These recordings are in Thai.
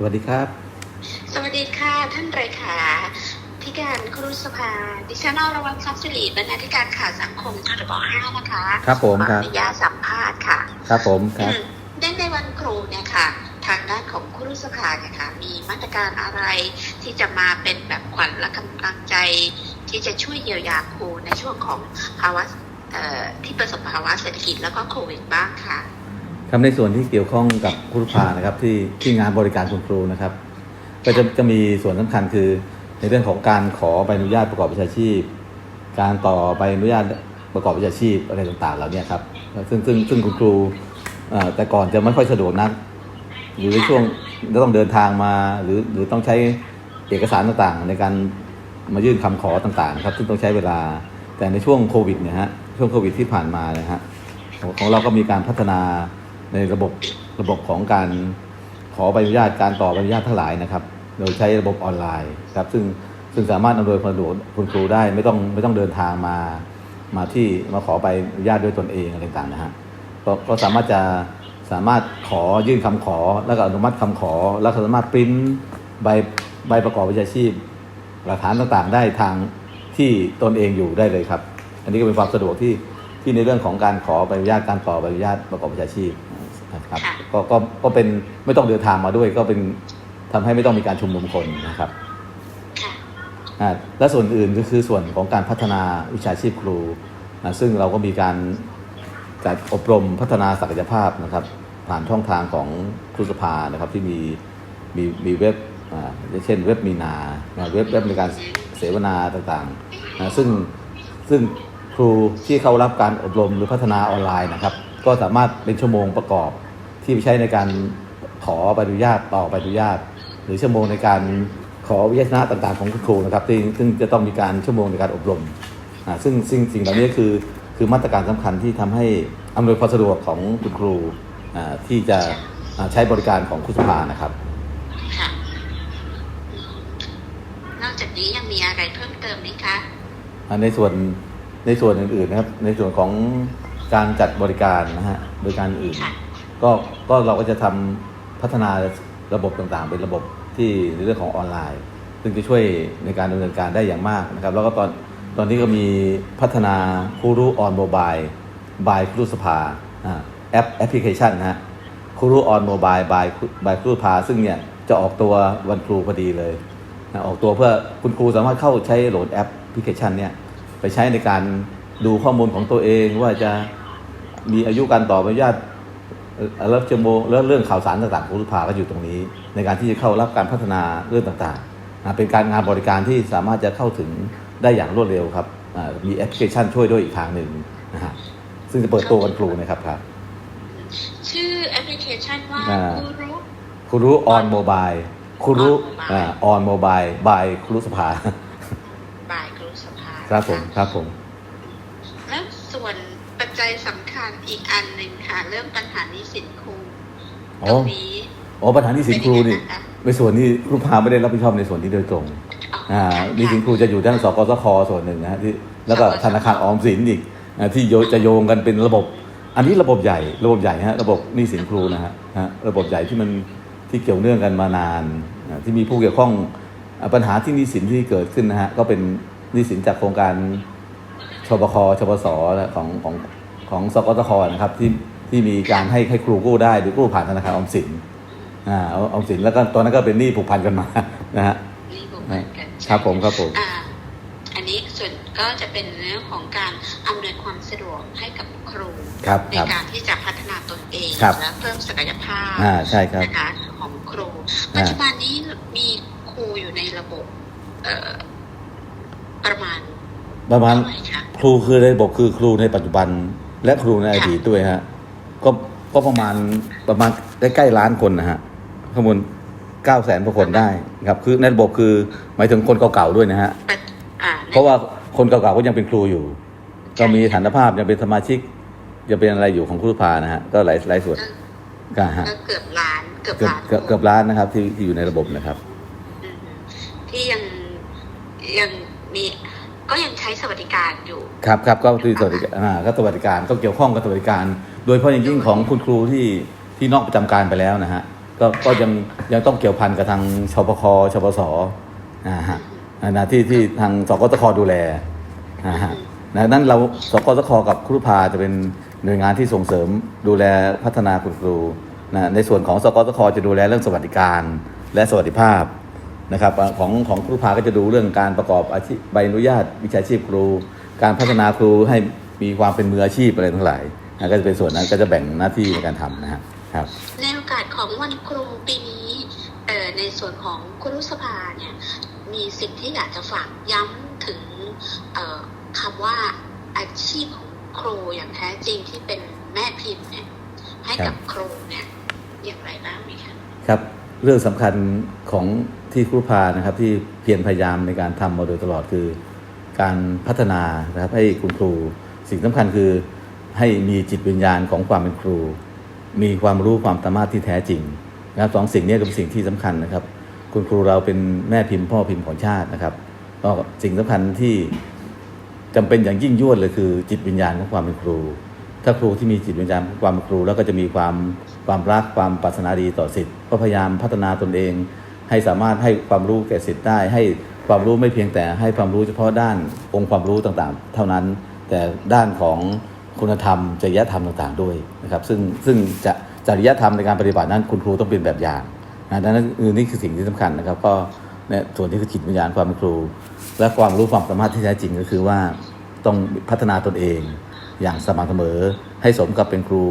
สวัสดีครับ สวัสดีค่ะ ท่านเลขาธิการครุสภา ดิฉันอรวรรณทรัพย์สิริบรรณาธิการข่าวสังคมทรบห้านะคะครับผมครับขออนุญาตสัมภาษณ์ค่ะ ครับผมครับอืมในในวันครูเนี่ยค่ะ ทางด้านของครุสภาเนี่ยค่ะ มีมาตรการอะไรที่จะมาเป็นแบบขวัญและกำลังใจ ที่จะช่วยเยียวยาครูในช่วงของภาวะเอ่อที่ประสบภาวะเศรษฐกิจแล้วก็โควิดบ้างค่ะ ครับในส่วนที่เกี่ยวข้องกับครูรุภานะครับที่ที่งานบริการคุณครูนะครับ ก็จะจะมีส่วนสำคัญคือในเรื่องของการขอใบอนุญาตประกอบวิชาชีพ การต่อใบอนุญาตประกอบวิชาชีพอะไรต่างๆเหล่านี้ครับซึ่งซึ่งซึ่งคุณครูแต่ก่อนจะไม่ค่อยสะดวกนักหรือในช่วงต้องเดินทางมาหรือหรือต้องใช้เอกสารต่างๆ ในการมายื่นคำขอต่างๆครับซึ่งต้องใช้เวลาแต่ในช่วงโควิดเนี่ยฮะช่วงโควิดที่ผ่านมานะฮะของเราก็มีการพัฒนา ในระบบระบบของการขอใบอนุญาตการต่อใบอนุญาตทั้งหลายนะครับ โดยใช้ระบบออนไลน์ครับซึ่งซึ่งสามารถอำนวยความสะดวกคุณครูได้ไม่ต้องไม่ต้องเดินทางมามาที่มาขอใบอนุญาตด้วยตนเองอะไรต่างนะฮะก็ก็สามารถจะสามารถขอยื่นคำขอแล้วก็อนุมัติคำขอ แล้วก็สามารถปริ้นใบใบประกอบวิชาชีพ หลักฐานต่างๆ ได้ทางที่ตนเองอยู่ได้เลยครับ อันนี้ก็เป็นความสะดวกที่ที่ในเรื่องของการขอใบอนุญาตการต่อใบอนุญาตประกอบวิชาชีพ นะครับค่ะก็ก็ก็เป็นไม่ต้องเดินทางมาด้วย ก็เป็นทำให้ไม่ต้องมีการชุมนุมคนนะครับค่ะอ่าและส่วนอื่นก็คือส่วนของการพัฒนาวิชาชีพครูอ่าซึ่งเราก็มีการจัดอบรมพัฒนาศักยภาพนะครับ ผ่านช่องทางของครูสภานะครับที่มีมีมีเว็บอ่าอย่างเช่นเว็บมีนานะเว็บเว็บในการเสวนาต่างๆนะซึ่งซึ่งครูที่เข้ารับการอบรมหรือพัฒนาออนไลน์นะครับ ก็สามารถเป็นชั่วโมงประกอบที่ไปใช้ในการขอใบอนุญาตต่อใบอนุญาต หรือชั่วโมงในการขอวิทยาชนะต่างๆของคุณครูนะครับซึ่งซึ่งจะต้องมีการชั่วโมงในการอบรมอ่าซึ่งซึ่งสิ่งเหล่านี้คือคือมาตรการสำคัญที่ทำให้อำนวยความสะดวกของคุณครูอ่าที่จะอ่าใช้บริการของครูสภานะครับค่ะอืมนอกจากนี้ยังมีอะไรเพิ่มเติมไหมคะอ่าในส่วนในส่วนอื่นๆนะครับในส่วนของ การจัดบริการนะฮะบริการอื่น ค่ะ ก็ก็เราก็จะทำพัฒนาระบบต่างๆ เป็นระบบที่ในเรื่องของออนไลน์ ซึ่งจะช่วยในการดำเนินการได้อย่างมากนะครับ แล้วก็ตอนตอนนี้ก็มีพัฒนาครูรู้ออนโมบายบายครูสภาอ่าแอปแอปพลิเคชันนะฮะครูรู้ออนโมบายบายบายครูสภา ซึ่งเนี่ยจะออกตัววันครูพอดีเลยนะออกตัวเพื่อคุณครูสามารถเข้าใช้โหลดแอปพลิเคชันเนี่ยไปใช้ในการดูข้อมูลของตัวเองว่าจะ มีอายุการต่อใบอนุญาตเอ่อแล้วชั่วโมงแล้วเรื่องข่าวสารต่างๆของรุภาก็อยู่ตรงนี้ ในการที่จะเข้ารับการพัฒนาเรื่องต่างๆนะเป็นการงานบริการที่สามารถจะเข้าถึงได้อย่างรวดเร็วครับอ่ามีแอปพลิเคชันช่วยด้วยอีกทางหนึ่งนะฮะซึ่งจะเปิดตัววันครูนะครับครับ ชื่อแอปพลิเคชันว่าอ่าคูรุครูรู้ออนโมบายครูรู้ On Mobile อ่าออนโมบายบายครูสภาบายครูสภา ครับผมนะะครับผม แล้วส่วนปัจจัยสำ คัญอีกอันหนึ่งค่ะ เรื่องปัญหาหนี้สินครูอ๋ตอรงนี้อ๋อปัญหาที่สินครูนี่เป็นยังไงนะคะในส่วนนี้ครูพาไม่ได้รับผิดชอบในส่วนนี้โดยตรงอ่านี่สินครูจะอยู่ด้านสกสคส่วนหนึ่งนะฮะที่แล้วก็ธนาคารออมสินอีกอ่าที่โยจะโยงกันเป็นระบบ อันนี้ระบบใหญ่ ระบบใหญ่ฮะระบบหนี้สินครูนะฮะฮะระบบใหญ่ที่มันที่เกี่ยวเนื่องกันมานานอ่าที่มีผู้เกี่ยวข้องอ่าปัญหาที่หนี้สินที่เกิดขึ้นนะฮะก็เป็นหนี้สินจากโครงการชบคชบสของของ ของสกสคนะครับที่ที่มีการให้ให้ครูกู้ได้หรือกู้ผ่านธนาคารออมสินอ่าออมสินแล้วก็ตอนนั้นก็เป็นหนี้ผูกพันกันมานะฮะนี่บุกเหมือนกันใช่ครับผมครับผมอ่าอันนี้ส่วนก็จะเป็นเรื่องของการอำนวยความสะดวกให้กับครูครับในครับการที่จะพัฒนาตนเองครับและเพิ่มศักยภาพอ่าใช่ครับนะคะของครูอ่าปัจจุบันนี้มีครูอยู่ในระบบเอ่อประมาณประมาณเท่าไหร่คะครูคือในระบบคือครูในปัจจุบัน และครูในอดีตด้วยฮะ ก็ก็ประมาณประมาณใกล้ๆล้านคนนะฮะข้างบนเก้าแสนกว่าคนได้ครับ คือในระบบคือหมายถึงคนเก่าๆด้วยนะฮะปัจอ่าเพราะว่าคนเก่าๆก็ยังเป็นครูอยู่ ก็มีฐานภาพยังเป็นสมาชิกยังเป็นอะไรอยู่ของครูพานะฮะก็หลายหลายส่วนก็ก็ฮะก็เกือบล้านเกือบเกือบล้านเกือบเกือบล้านนะครับที่ที่อยู่ในระบบนะครับอืมที่ยังยังมี ก็ยังใช้สวัสดิการอยู่ ครับครับก็คือสวัสดิการอ่าก็สวัสดิการก็เกี่ยวข้องกับสวัสดิการ โดยเฉพาะอย่างยิ่งของคุณครูที่ที่นอกประจำการไปแล้วนะฮะก็ก็ยังยังต้องเกี่ยวพันกับทางชปคชปสนะฮะนะที่ที่ทางสกตคดูแลนะฮะดังนั้นเราสกตคกับครูพาจะเป็นหน่วยงานที่ส่งเสริมดูแลพัฒนาคุณครูนะในส่วนของสกตคจะดูแลเรื่องสวัสดิการและสวัสดิภาพ นะครับของของครูพาก็จะดูเรื่องการประกอบอาชีพใบอนุญาตวิชาชีพครู การพัฒนาครูให้มีความเป็นมืออาชีพอะไรทั้งหลายนะก็จะเป็นส่วนนั้นก็จะแบ่งหน้าที่ในการทำนะครับในโอกาสของวันครูปีนี้เอ่อในส่วนของครุสภาเนี่ยมีสิ่งที่อยากจะฝากย้ำถึงเอ่อคำว่าอาชีพของครูอย่างแท้จริงที่เป็นแม่พิมพ์เนี่ยให้กับครูเนี่ยอย่างไรบ้างไหมคะครับ เรื่องสำคัญของที่ครูพานะครับที่เพียรพยายามในการทำมาโดยตลอดคือ การพัฒนานะครับให้คุณครู สิ่งสำคัญคือให้มีจิตวิญญาณของความเป็นครู มีความรู้ความสามารถที่แท้จริงนะครับสองสิ่งนี้ก็เป็นสิ่งที่สำคัญนะครับ คุณครูเราเป็นแม่พิมพ์พ่อพิมพ์ของชาตินะครับก็สิ่งสำคัญที่จำเป็นอย่างยิ่งยวดเลยคือ จิตวิญญาณของความเป็นครู ถ้าครูที่มีจิตวิญญาณความครูแล้วก็จะมีความความรักความปรารถนาดีต่อสิทธิ์ก็พยายามพัฒนาตนเอง ให้สามารถให้ความรู้แก่สิทธิ์ได้ ให้ความรู้ไม่เพียงแต่ให้ความรู้เฉพาะด้านองค์ความรู้ต่างๆ เท่านั้น แต่ด้านของคุณธรรมจริยธรรมต่างๆด้วยนะครับ ซึ่งซึ่งจะจริยธรรมในการปฏิบัตินั้นคุณครูต้องเป็นแบบอย่างนะดังนั้นคือนี่คือสิ่งที่สำคัญนะครับ ก็เนี่ยส่วนที่คือจิตวิญญาณความครู และความรู้ความสามารถที่แท้จริงก็คือว่าต้องพัฒนาตนเอง อย่างสม่ำเสมอ ให้สมกับเป็นครู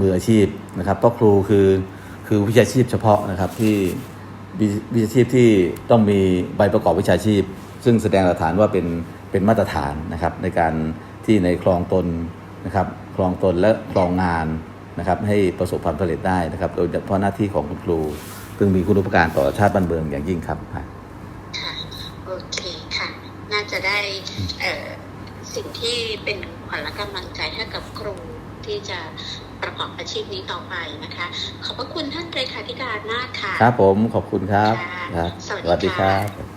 มืออาชีพนะครับ เพราะครูคือคือวิชาชีพเฉพาะนะครับที่วิวิชาชีพที่ต้องมีใบประกอบวิชาชีพ ซึ่งแสดงหลักฐานว่าเป็นเป็นมาตรฐานนะครับในการที่ในคลองตนนะครับคลองตนและคลองงานนะครับให้ประสบความสำเร็จได้นะครับ โดยเฉพาะหน้าที่ของคุณครู ซึ่งมีคุณอุปการต่อชาติบ้านเมืองอย่างยิ่งครับค่ะโอเคค่ะ น่าจะได้สิ่งที่เป็น วัญและกำลังใจให้กับครูที่จะประกอบอาชีพนี้ต่อไปนะคะ ขอบพระคุณท่านเลขาธิการมากค่ะ ครับผมขอบคุณครับค่ะครับสวัสดีครัค่ะบ